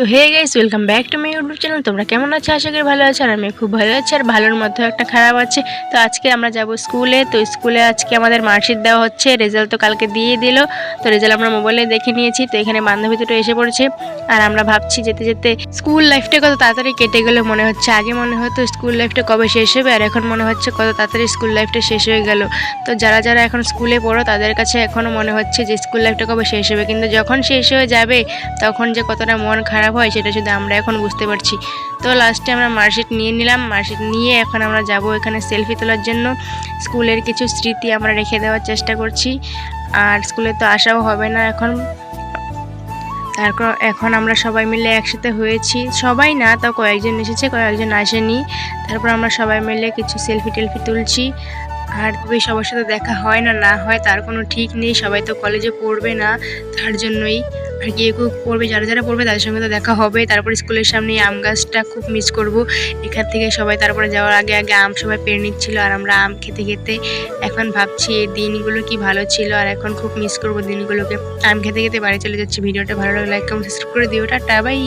তো hey guys, welcome back to my YouTube channel. তোমরা কেমন আছো? আশা করি ভালো আছো, আর আমি খুব ভালো আছি, আর ভালোর মধ্যে একটা খারাপ আছে। তো আজকে আমরা যাব স্কুলে। তো স্কুলে আজকে আমাদের মার্কশিট দেওয়া হচ্ছে, রেজাল্ট তো কালকে দিয়ে দিল। তো রেজাল্ট আমরা মোবাইলে দেখে নিয়েছি, তো এখানে বান্ধবী দুটো এসে পড়েছে। আর আমরা ভাবছি যেতে যেতে স্কুল লাইফটা কত তাড়াতাড়ি কেটে গেলে মনে হচ্ছে। আগে মনে হতো স্কুল লাইফটা কবে শেষ হবে, আর এখন মনে হচ্ছে কত তাড়াতাড়ি স্কুল লাইফটা শেষ হয়ে গেল। তো যারা যারা এখন স্কুলে পড়ো, তাদের কাছে এখনও মনে হচ্ছে যে স্কুল লাইফটা কবে শেষ হবে। কিন্তু যখন শেষ হয়ে যাবে, তখন যে কতটা মন খারাপ হয় সেটা শুধু আমরা এখন বুঝতে পারছি। তো লাস্টে আমরা মার্কশিট নিয়ে নিলাম। মার্কশিট নিয়ে এখন আমরা যাব এখানে সেলফি তোলার জন্য। স্কুলের কিছু স্মৃতি আমরা রেখে দেওয়ার চেষ্টা করছি। আর স্কুলে তো আসাও হবে না এখন। তারপর এখন আমরা সবাই মিলে একসাথে হয়েছি। সবাই না, তাও কয়েকজন এসেছে, কয়েকজন আসেনি। তারপর আমরা সবাই মিলে কিছু সেলফি টেলফি তুলছি। আর তবে সবার সাথে দেখা হয় না না হয় তার কোনো ঠিক নেই। সবাই তো কলেজে পড়বে না, তার জন্যই। আর কেউ কেউ পড়বে, যারা যারা পড়বে তাদের সঙ্গে তো দেখা হবে। তারপর স্কুলের সামনে আম গাছটা খুব মিস করব। এখান থেকে সবাই তারপরে যাওয়ার আগে আগে আম সবাই পেরে নিচ্ছিল আর আমরা আম খেতে খেতে এখন ভাবছি এই দিনগুলো কি ভালো ছিল আর এখন খুব মিস করব দিনগুলোকে। আম খেতে খেতে বাড়ি চলে যাচ্ছি। ভিডিওটা ভালো লাগলে লাইক কমেন্ট সাবস্ক্রাইব করে দিও। Tata bye